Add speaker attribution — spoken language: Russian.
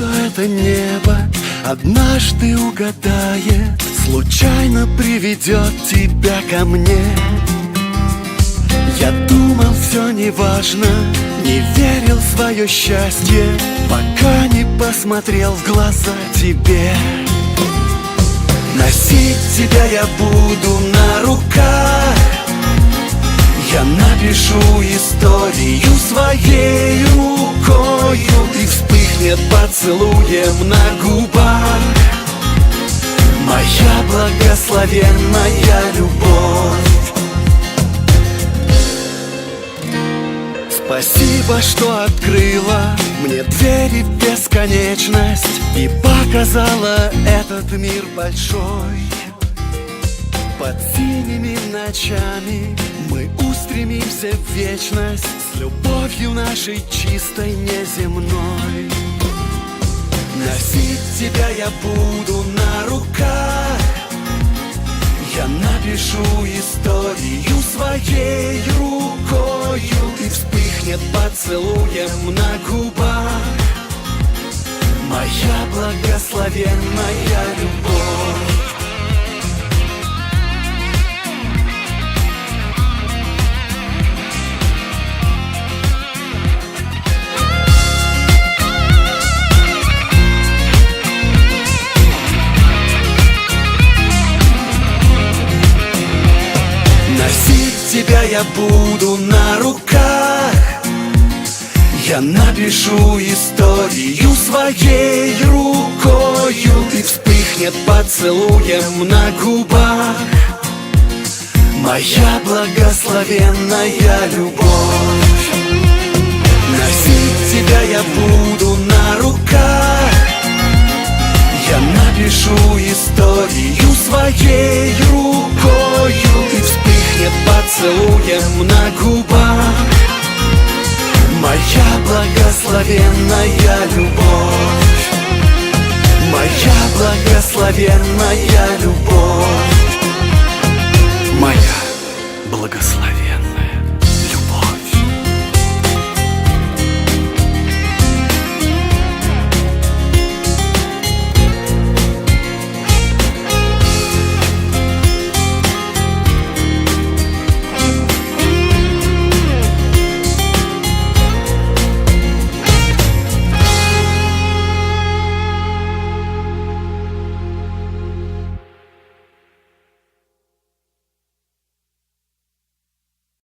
Speaker 1: что это небо однажды угадает Случайно приведет тебя ко мне. Я думал, все неважно, не верил в свое счастье Пока не посмотрел в глаза тебе. Носить тебя я буду на руках. Я напишу историю своей рукою Вспыхнет поцелуем на губах. Моя благословенная любовь. Спасибо, что открыла мне двери в бесконечность И показала этот мир большой. Под синими ночами мы устремимся в вечность С любовью нашей чистой неземной Носить тебя я буду на руках. Я напишу историю своей рукою И вспыхнет поцелуем на губах. Моя благословенная я буду на руках. Я напишу историю своей рукою И вспыхнет поцелуем на губах. Моя благословенная любовь. Носить тебя я буду поцелуем на губах. Моя благословенная любовь. Моя благословенная любовь. Моя благословенная